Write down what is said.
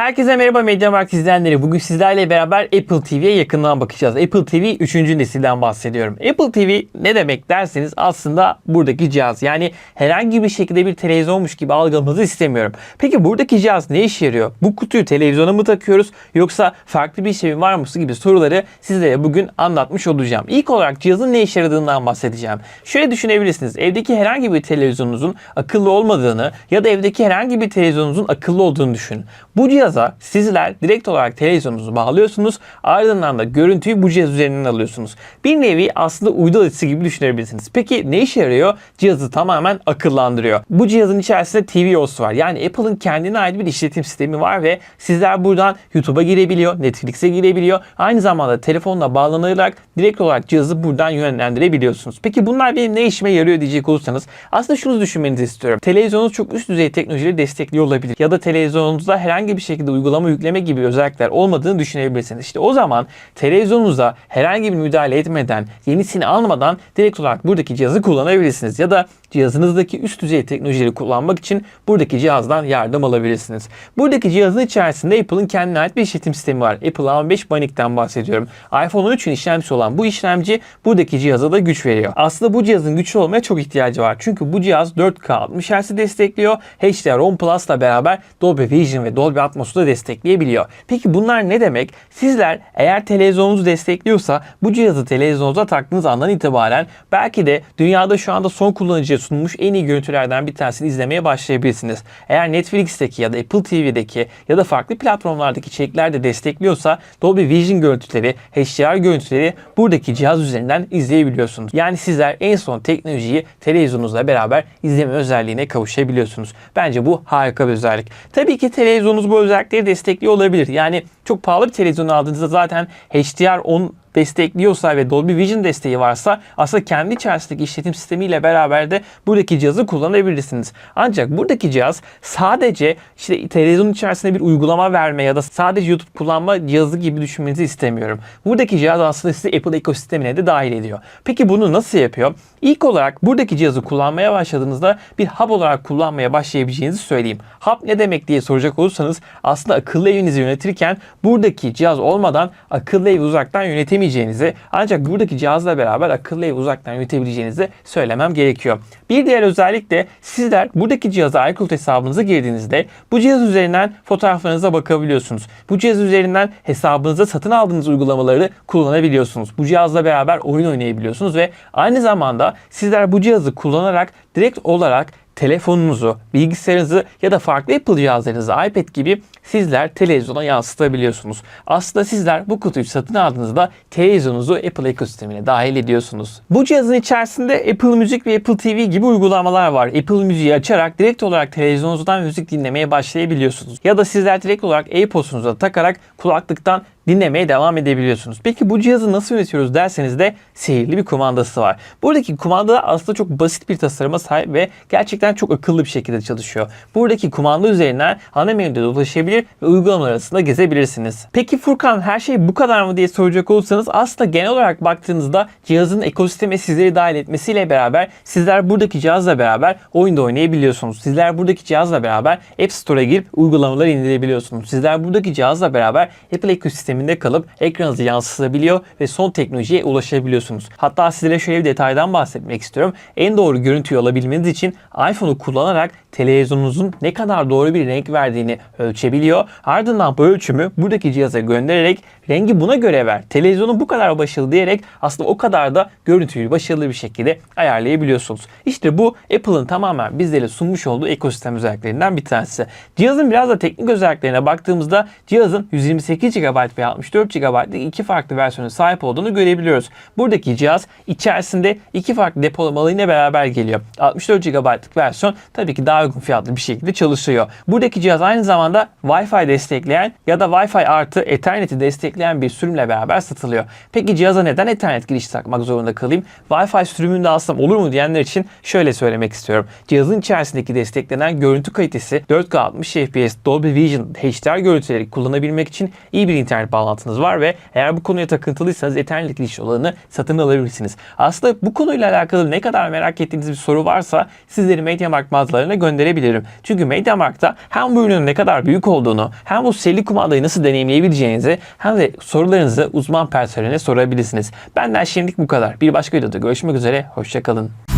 Herkese merhaba Mediamarkt izleyenleri. Bugün sizlerle beraber Apple TV'ye yakından bakacağız. Apple TV 3. nesilden bahsediyorum. Apple TV ne demek derseniz aslında buradaki cihaz. Yani herhangi bir şekilde bir televizyonmuş gibi algılamanızı istemiyorum. Peki buradaki cihaz ne işe yarıyor? Bu kutuyu televizyona mı takıyoruz yoksa farklı bir şey var mı gibi soruları sizlere bugün anlatmış olacağım. İlk olarak cihazın ne işe yaradığından bahsedeceğim. Şöyle düşünebilirsiniz. Evdeki herhangi bir televizyonunuzun akıllı olmadığını ya da evdeki herhangi bir televizyonunuzun akıllı olduğunu düşünün. Bu cihaza sizler direkt olarak televizyonunuzu bağlıyorsunuz. Ardından da görüntüyü bu cihaz üzerinden alıyorsunuz. Bir nevi aslında uydu alıcısı gibi düşünebilirsiniz. Peki ne işe yarıyor? Cihazı tamamen akıllandırıyor. Bu cihazın içerisinde tvOS var. Yani Apple'ın kendine ait bir işletim sistemi var ve sizler buradan YouTube'a girebiliyor, Netflix'e girebiliyor. Aynı zamanda telefonla bağlanarak direkt olarak cihazı buradan yönlendirebiliyorsunuz. Peki bunlar benim ne işime yarıyor diyecek olursanız aslında şunu düşünmenizi istiyorum. Televizyonunuz çok üst düzey teknolojileri destekliyor olabilir. Ya da televizyonunuzda herhangi bir şekilde uygulama yükleme gibi özellikler olmadığını düşünebilirsiniz. İşte o zaman televizyonunuza herhangi bir müdahale etmeden, yenisini almadan direkt olarak buradaki cihazı kullanabilirsiniz. Ya da cihazınızdaki üst düzey teknolojileri kullanmak için buradaki cihazdan yardım alabilirsiniz. Buradaki cihazın içerisinde Apple'ın kendine ait bir işletim sistemi var. Apple A15 Bionics'ten bahsediyorum. iPhone 13'ün işlemcisi olan bu işlemci buradaki cihaza da güç veriyor. Aslında bu cihazın güçlü olmaya çok ihtiyacı var. Çünkü bu cihaz 4K 60 Hz'i destekliyor. HDR10 Plus'la beraber Dolby Vision ve Dolby Atmos'u da destekleyebiliyor. Peki bunlar ne demek? Sizler eğer televizyonunuzu destekliyorsa bu cihazı televizyonunuza taktığınız andan itibaren belki de dünyada şu anda son kullanıcıya sunulmuş en iyi görüntülerden bir tanesini izlemeye başlayabilirsiniz. Eğer Netflix'teki ya da Apple TV'deki ya da farklı platformlardaki içerikler de destekliyorsa Dolby Vision görüntüleri, HDR görüntüleri buradaki cihaz üzerinden izleyebiliyorsunuz. Yani sizler en son teknolojiyi televizyonunuzla beraber izleme özelliğine kavuşabiliyorsunuz. Bence bu harika bir özellik. Tabii ki televizyonunuz bu özellikleri destekliyor olabilir. Yani çok pahalı bir televizyon aldığınızda zaten HDR10 destekliyorsa ve Dolby Vision desteği varsa aslında kendi içerisindeki işletim sistemiyle beraber de buradaki cihazı kullanabilirsiniz. Ancak buradaki cihaz sadece işte televizyonun içerisinde bir uygulama verme ya da sadece YouTube kullanma cihazı gibi düşünmenizi istemiyorum. Buradaki cihaz aslında sizi Apple ekosistemine de dahil ediyor. Peki bunu nasıl yapıyor? İlk olarak buradaki cihazı kullanmaya başladığınızda bir hub olarak kullanmaya başlayabileceğinizi söyleyeyim. Hub ne demek diye soracak olursanız aslında akıllı evinizi yönetirken buradaki cihaz olmadan akıllı evi uzaktan yönetemeyeceğinizi ancak buradaki cihazla beraber akıllı evi uzaktan yönetebileceğinizi söylemem gerekiyor. Bir diğer özellik de sizler buradaki cihaza iCloud hesabınıza girdiğinizde bu cihaz üzerinden fotoğraflarınıza bakabiliyorsunuz. Bu cihaz üzerinden hesabınıza satın aldığınız uygulamaları kullanabiliyorsunuz. Bu cihazla beraber oyun oynayabiliyorsunuz ve aynı zamanda sizler bu cihazı kullanarak direkt olarak telefonunuzu, bilgisayarınızı ya da farklı Apple cihazlarınızı, iPad gibi sizler televizyona yansıtabiliyorsunuz. Aslında sizler bu kutuyu satın aldığınızda televizyonunuzu Apple ekosistemine dahil ediyorsunuz. Bu cihazın içerisinde Apple Müzik ve Apple TV gibi uygulamalar var. Apple Müziği açarak direkt olarak televizyonunuzdan müzik dinlemeye başlayabiliyorsunuz. Ya da sizler direkt olarak AirPods'unuza takarak kulaklıktan dinlemeye devam edebiliyorsunuz. Peki bu cihazı nasıl yönetiyoruz derseniz de sihirli bir kumandası var. Buradaki kumanda aslında çok basit bir tasarıma sahip ve gerçekten çok akıllı bir şekilde çalışıyor. Buradaki kumanda üzerinden ana menüde dolaşabilir ve uygulamalar arasında gezebilirsiniz. Peki Furkan her şey bu kadar mı diye soracak olursanız aslında genel olarak baktığınızda cihazın ekosisteme sizleri dahil etmesiyle beraber sizler buradaki cihazla beraber oyunda oynayabiliyorsunuz. Sizler buradaki cihazla beraber App Store'a girip uygulamaları indirebiliyorsunuz. Sizler buradaki cihazla beraber Apple ekosisteminde kalıp ekranınızı yansıtabiliyor ve son teknolojiye ulaşabiliyorsunuz. Hatta sizlere şöyle bir detaydan bahsetmek istiyorum. En doğru görüntüyü alabilmeniz için iPhone'u kullanarak televizyonunuzun ne kadar doğru bir renk verdiğini ölçebiliyor. Ardından bu ölçümü buradaki cihaza göndererek rengi buna göre ver. Televizyonun bu kadar başarılı diyerek aslında o kadar da görüntüyü başarılı bir şekilde ayarlayabiliyorsunuz. İşte bu Apple'ın tamamen bizlere sunmuş olduğu ekosistem özelliklerinden bir tanesi. Cihazın biraz da teknik özelliklerine baktığımızda cihazın 128 GB ve 64 GB'lık iki farklı versiyonu sahip olduğunu görebiliyoruz. Buradaki cihaz içerisinde iki farklı depolama alanıyla beraber geliyor. 64 GB'lık versiyon tabii ki daha uygun fiyatlı bir şekilde çalışıyor. Buradaki cihaz aynı zamanda Wi-Fi destekleyen ya da Wi-Fi artı Ethernet'i destekleyen destekleyen bir sürümle beraber satılıyor. Peki cihaza neden Ethernet girişi takmak zorunda kalayım? Wi-Fi sürümünde alsam olur mu diyenler için şöyle söylemek istiyorum. Cihazın içerisindeki desteklenen görüntü kalitesi 4K 60 FPS Dolby Vision HDR görüntüleri kullanabilmek için iyi bir internet bağlantınız var ve eğer bu konuya takıntılıysanız Ethernet giriş olanı satın alabilirsiniz. Aslında bu konuyla alakalı ne kadar merak ettiğiniz bir soru varsa sizleri MediaMarkt mağazalarına gönderebilirim. Çünkü MediaMarkt'ta hem bu ürünün ne kadar büyük olduğunu hem bu seri kumandayı nasıl deneyimleyebileceğinizi hem de sorularınızı uzman personeline sorabilirsiniz. Benden şimdilik bu kadar. Bir başka videoda görüşmek üzere. Hoşçakalın.